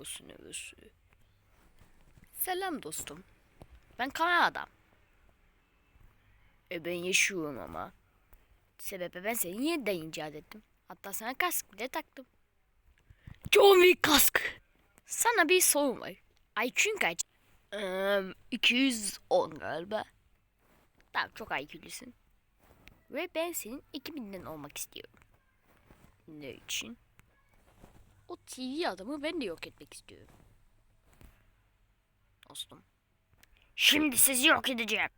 Burası neresi? Selam dostum. Ben Kanada'm. E ben yaşıyorum ama. Sebebi ben seni yeniden icat ettim. Hatta sana kask bile taktım. John Wick kask. Sana bir sorum var. IQ'un kaç? Eee 210 galiba. Tamam çok IQ'lusun. Ve ben senin 2000'den olmak istiyorum. Ne için? O TV adamı ben de yok etmek istiyorum. Dostum. Şimdi sizi yok edeceğim.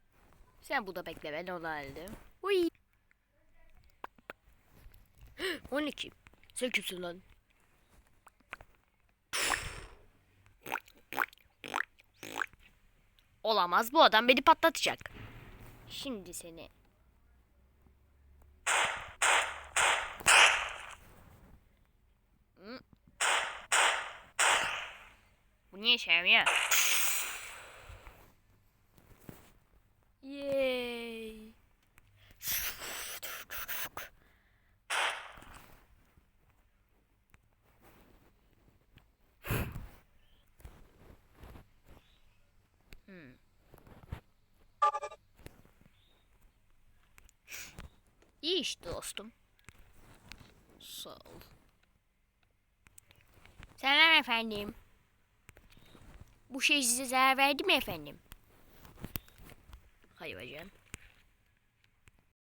Sen burada bekle ben onu halledeyim. Uy. 12. Sen kimsin lan? Olamaz bu adam beni patlatacak. Şimdi seni. Hı. Niye şey ya? Yay. Hmm. İyi işte dostum. Sağ ol. Selam efendim. Bu şey size zarar verdi mi efendim? Hayır hocam.